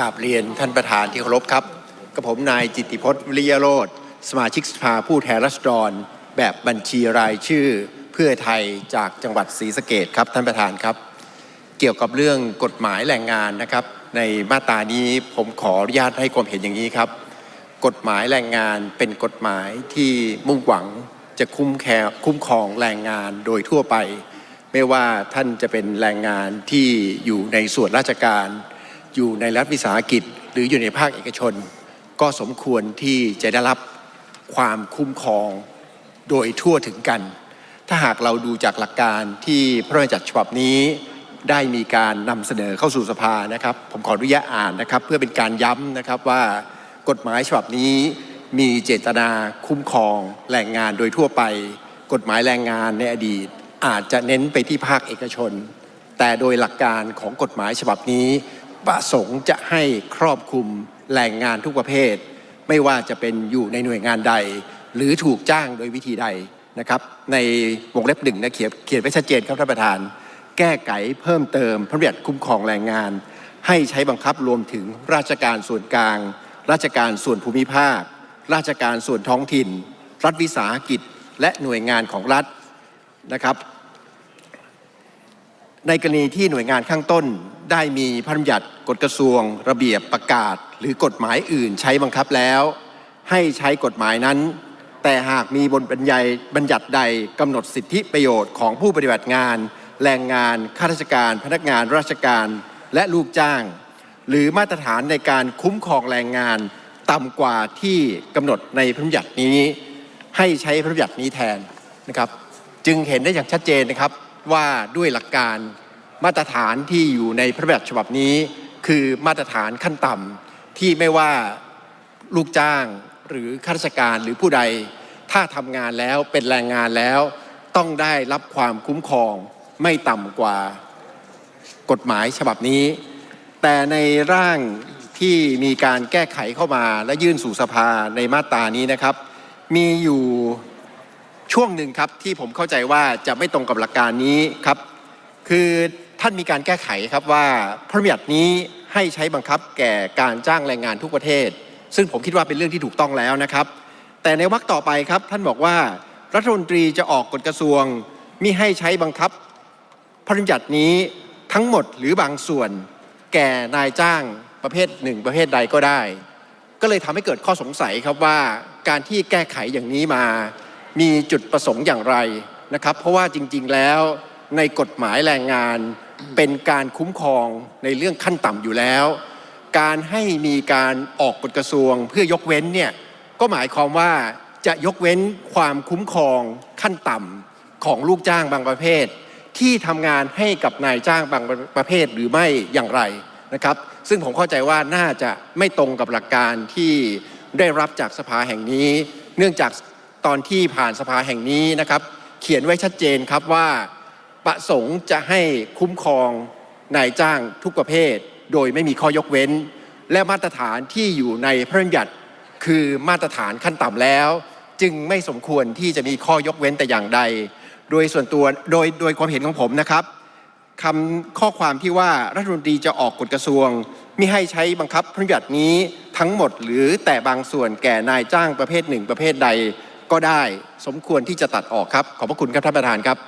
กราบเรียนท่านประธานที่เคารพครับ กับผมนายจิติพจน์วิริยโรธสมาชิกสภาผู้แทนราษฎร แบบบัญชีรายชื่อเพื่อไทยจากจังหวัดศรีสะเกดครับท่านประธานครับ เกี่ยวกับเรื่องกฎหมายแรงงานนะครับ ในมาตรานี้ผมขออนุญาตให้ความเห็นอย่างนี้ครับ กฎหมายแรงงานเป็นกฎหมายที่มุ่งหวังจะคุ้มแคร์คุ้มครองแรงงานโดยทั่วไป ไม่ว่าท่านจะเป็นแรงงานที่อยู่ในส่วนราชการ อยู่ในรัฐวิสาหกิจ หรืออยู่ในภาคเอกชน ก็สมควรที่จะได้รับความคุ้มครองโดยทั่วถึงกัน ถ้าหากเราดูจากหลักการที่พระราชบัญญัติฉบับนี้ได้มีการนำเสนอเข้าสู่สภานะครับ ผมขออนุญาตอ่านนะครับ เพื่อเป็นการย้ำนะครับว่ากฎหมายฉบับนี้มีเจตนาคุ้มครองแรงงานโดยทั่วไป กฎหมายแรงงานในอดีต อาจจะเน้นไปที่ภาคเอกชน แต่โดยหลักการของกฎหมายฉบับนี้ ประสงค์จะให้ครอบคลุมแรงงานทุกประเภท ไม่ว่าจะเป็นอยู่ในหน่วยงานใด หรือถูกจ้างโดยวิธีใดนะครับในวงเล็บหนึ่งนะเขียนเขียนไว้ชัดเจนครับท่านประธาน แก้ไขเพิ่มเติมพระบัญญัติคุ้มครองแรงงาน ให้ใช้บังคับรวมถึงราชการส่วนกลาง ราชการส่วนภูมิภาค ราชการส่วนท้องถิ่น รัฐวิสาหกิจ และหน่วยงานของรัฐนะครับ ในกรณีที่หน่วยงานข้างต้นได้มีพระราชบัญญัติกฎกระทรวง ระเบียบประกาศ หรือกฎหมายอื่นใช้บังคับแล้ว ให้ใช้กฎหมายนั้น แต่หากมีบนบรรยายบัญญัติใดกำหนดสิทธิประโยชน์ของผู้ปฏิบัติงาน แรงงานข้าราชการ พนักงานราชการและลูกจ้าง หรือมาตรฐานในการคุ้มครองแรงงานต่ำกว่าที่กำหนดในพระบัญญัตินี้ ให้ใช้พระบัญญัตินี้แทนนะครับ จึงเห็นได้อย่างชัดเจนนะครับ ว่าด้วยหลักการมาตรฐานที่อยู่ในพระบัญญัติฉบับนี้ คือมาตรฐานขั้นต่ำที่ไม่ว่าลูกจ้างหรือข้าราชการหรือผู้ใด ถ้าทำงานแล้วเป็นแรงงานแล้ว ต้องได้รับความคุ้มครองไม่ต่ำกว่ากฎหมายฉบับนี้ แต่ในร่างที่มีการแก้ไขเข้ามาและยื่นสู่สภาในมาตรานี้นะครับ มีอยู่ ช่วงหนึ่งครับที่ผมเข้าใจว่าจะไม่ตรงกับหลักการนี้ครับ คือท่านมีการแก้ไขครับว่าพระบัญญัตินี้ให้ใช้บังคับแก่การจ้างแรงงานทุกประเทศ ซึ่งผมคิดว่าเป็นเรื่องที่ถูกต้องแล้วนะครับ แต่ในวรรคต่อไปครับท่านบอกว่ารัฐมนตรีจะออกกฎกระทรวงมิให้ใช้บังคับ พระราชบัญญัตินี้ทั้งหมดหรือบางส่วน แก่นายจ้างประเภทหนึ่งประเภทใดก็ได้ ก็เลยทำให้เกิดข้อสงสัยครับว่าการที่แก้ไขอย่างนี้มา มีจุดประสงค์อย่างไรนะครับ เพราะว่าจริงๆแล้วในกฎหมายแรงงานเป็นการคุ้มครองในเรื่องขั้นต่ำอยู่แล้ว การให้มีการออกกฎกระทรวงเพื่อยกเว้นเนี่ยก็หมายความว่าจะยกเว้นความคุ้มครองขั้นต่ำของลูกจ้างบางประเภท ที่ทำงานให้กับนายจ้างบางประเภทหรือไม่อย่างไรนะครับ ซึ่งผมเข้าใจว่าน่าจะไม่ตรงกับหลักการที่ได้รับจากสภาแห่งนี้ เนื่องจาก ตอนที่ผ่านสภาแห่งนี้นะครับ เขียนไว้ชัดเจนครับว่าประสงค์จะให้คุ้มครองนายจ้างทุกประเภท โดยไม่มีข้อยกเว้น และมาตรฐานที่อยู่ในพระราชบัญญัติคือมาตรฐานขั้นต่ำแล้ว จึงไม่สมควรที่จะมีข้อยกเว้นแต่อย่างใด โดยส่วนตัวโดยโดยความเห็นของผมนะครับคำข้อความที่ว่ารัฐมนตรีจะออกกฎกระทรวงมิให้ใช้บังคับพระราชบัญญัตินี้ทั้งหมดหรือแต่บางส่วนแก่นายจ้างประเภทหนึ่งประเภทใด ก็ได้ สมควรที่จะตัดออกครับ ขอบพระคุณครับท่านประธานครับ